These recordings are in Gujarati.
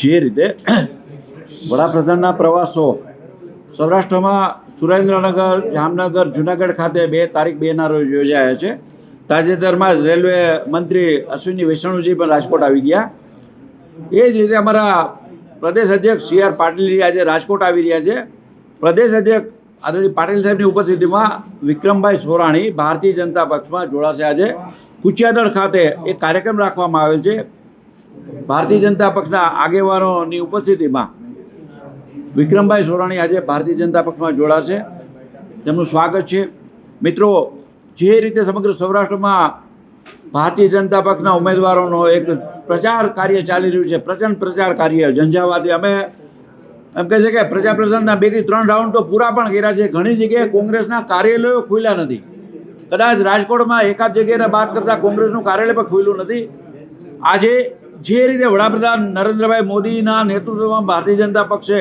જે રીતે વડાપ્રધાનના પ્રવાસો સૌરાષ્ટ્રમાં સુરેન્દ્રનગર, જામનગર, જુનાગઢ ખાતે બે તારીખ બેના રોજ યોજાયા છે. તાજેતરમાં જ રેલવે મંત્રી અશ્વિની વૈષ્ણવજી પણ રાજકોટ આવી ગયા. એ જ રીતે અમારા પ્રદેશ અધ્યક્ષ સી આર પાટીલજી આજે રાજકોટ આવી રહ્યા છે. પ્રદેશ અધ્યક્ષ આદરણીય પાટીલ સાહેબની ઉપસ્થિતિમાં વિક્રમભાઈ સોરાણી ભારતીય જનતા પક્ષમાં જોડાશે આજે. કુચિયાદળ ખાતે એક કાર્યક્રમ રાખવામાં આવેલ છે. ભારતીય જનતા પક્ષના આગેવાનોની ઉપસ્થિતિમાં વિક્રમભાઈ સોરાણી આજે ભારતીય જનતા પક્ષમાં જોડાશે. તેમનું સ્વાગત છે. મિત્રો, જે રીતે સમગ્ર સૌરાષ્ટ્રમાં ભારતીય જનતા પક્ષના ઉમેદવારોનો એક પ્રચાર કાર્ય ચાલી રહ્યું છે, પ્રચંડ પ્રચાર કાર્ય ઝંઝાવાથી અમે એમ કહે છે કે પ્રજા પ્રસાદના બેથી ત્રણ રાઉન્ડ તો પૂરા પણ કર્યા છે. ઘણી જગ્યાએ કોંગ્રેસના કાર્યાલયો ખુલ્યા નથી. કદાચ રાજકોટમાં એકાદ જગ્યાને બાદ કરતાં કોંગ્રેસનું કાર્યાલય પણ ખુલ્લું નથી. આજે જે રીતે વડાપ્રધાન નરેન્દ્રભાઈ મોદીના નેતૃત્વમાં ભારતીય જનતા પક્ષે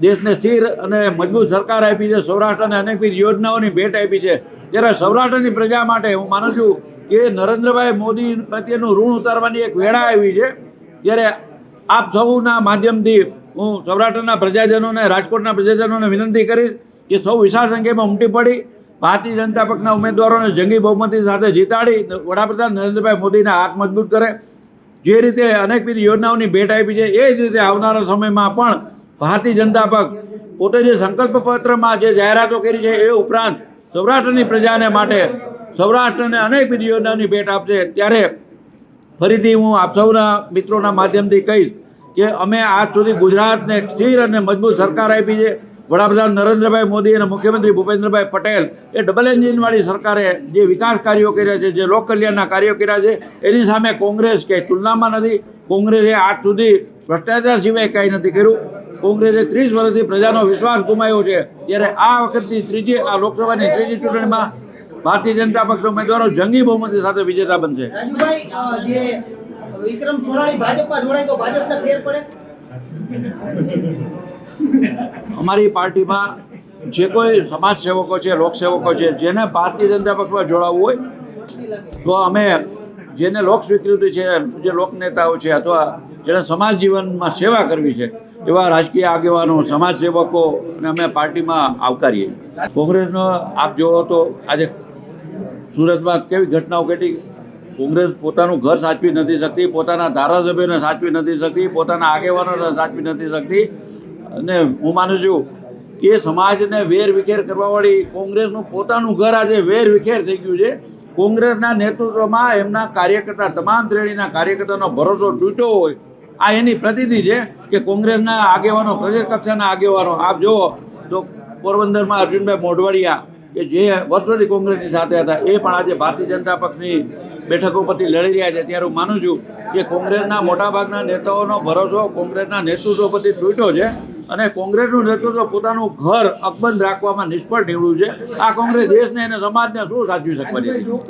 દેશને સ્થિર અને મજબૂત સરકાર આપી છે, સૌરાષ્ટ્રને અનેકવિધ યોજનાઓની ભેટ આપી છે. ત્યારે સૌરાષ્ટ્રની પ્રજા માટે હું માનું છું કે નરેન્દ્રભાઈ મોદી પ્રત્યેનું ઋણ ઉતારવાની એક વેળા આવી છે. ત્યારે આપ સૌના માધ્યમથી હું સૌરાષ્ટ્રના પ્રજાજનોને, રાજકોટના પ્રજાજનોને વિનંતી કરીશ કે સૌ વિશાળ સંખ્યામાં ઉમટી પડી, ભારતીય જનતા પક્ષના ઉમેદવારોને જંગી બહુમતી સાથે જીતાડી વડાપ્રધાન નરેન્દ્રભાઈ મોદીના હાથ મજબૂત કરે. જે રીતે અનેકવિધ યોજનાઓની ભેટ આપી છે, એ જ રીતે આવનારા સમયમાં પણ ભારતીય જનતા પક્ષ પોતે જે સંકલ્પ પત્રમાં જે જાહેરાતો કરી છે, એ ઉપરાંત સૌરાષ્ટ્રની પ્રજાને માટે સૌરાષ્ટ્રને અનેકવિધ યોજનાઓની ભેટ આપશે. ત્યારે ફરીથી હું આપ સૌના મિત્રોના માધ્યમથી કહીશ કે અમે આજ સુધી ગુજરાતને સ્થિર અને મજબૂત સરકાર આપી છે. વડાપ્રધાન નરેન્દ્રભાઈ મોદી અને મુખ્યમંત્રી ભૂપેન્દ્રભાઈ પટેલ એ ડબલ એન્જિનવાળી સરકારે જે વિકાસ કાર્યો કર્યા છે, જે લોકકલ્યાણના કાર્યો કર્યા છે, એની સામે કોંગ્રેસ કે તુલનામાં નથી. કોંગ્રેસે આજ સુધી ભ્રષ્ટાચાર સિવાય કાંઈ નથી કર્યું. કોંગ્રેસે ત્રીસ વર્ષથી પ્રજાનો વિશ્વાસ ગુમાવ્યો છે. ત્યારે આ વખતની ત્રીજી, આ લોકસભાની ત્રીજી ચૂંટણીમાં ભારતીય જનતા પક્ષના ઉમેદવારો જંગી બહુમતી સાથે વિજેતા બનશે. વિક્રમ સોરાણી ભાજપમાં જોડાય તો ભાજપને ફેર પડે? અમારી પાર્ટીમાં જે કોઈ સમાજ સેવકો છે, લોકસેવકો છે, જેને ભારતીય જનતા પક્ષમાં જોડાવવું હોય, તો અમે જેને લોક સ્વીકૃતિ છે, જે લોકનેતાઓ છે અથવા જેને સમાજ જીવનમાં સેવા કરવી છે, એવા રાજકીય આગેવાનો સમાજ સેવકો અને અમે પાર્ટીમાં આવકારીએ કોંગ્રેસનો આપ જોવો તો આજે સુરતમાં કેવી ઘટનાઓ ઘટી. કોંગ્રેસ પોતાનું ઘર સાચવી નથી શકતી, પોતાના ધારાસભ્યોને સાચવી નથી શકતી, પોતાના આગેવાનોને સાચવી નથી શકતી. અને હું માનું છું કે સમાજને વેર વિખેર કરવાવાળી કોંગ્રેસનું પોતાનું ઘર આજે વેર વિખેર થઈ ગયું છે. કોંગ્રેસના નેતૃત્વમાં એમના કાર્યકર્તા, તમામ શ્રેણીના કાર્યકર્તાનો ભરોસો તૂટ્યો હોય, આ એની પ્રતિનિધિ છે કે કોંગ્રેસના આગેવાનો, પ્રદેશ કક્ષાના આગેવાનો, આપ જુઓ તો પોરબંદરમાં અર્જુનભાઈ મોઢવાડિયા કે જે વર્ષોથી કોંગ્રેસની સાથે હતા, એ પણ આજે ભારતીય જનતા પક્ષની બેઠકો પરથી લડી રહ્યા છે. ત્યારે હું માનું છું કે કોંગ્રેસના મોટાભાગના નેતાઓનો ભરોસો કોંગ્રેસના નેતૃત્વ પરથી તૂટ્યો છે. અને કોંગ્રેસનું નેતૃત્વ પોતાનું ઘર અકબંધ રાખવામાં નિષ્ફળ નીવડ્યું છે. આ કોંગ્રેસ દેશને અને સમાજને શું સાચવી શકવાની?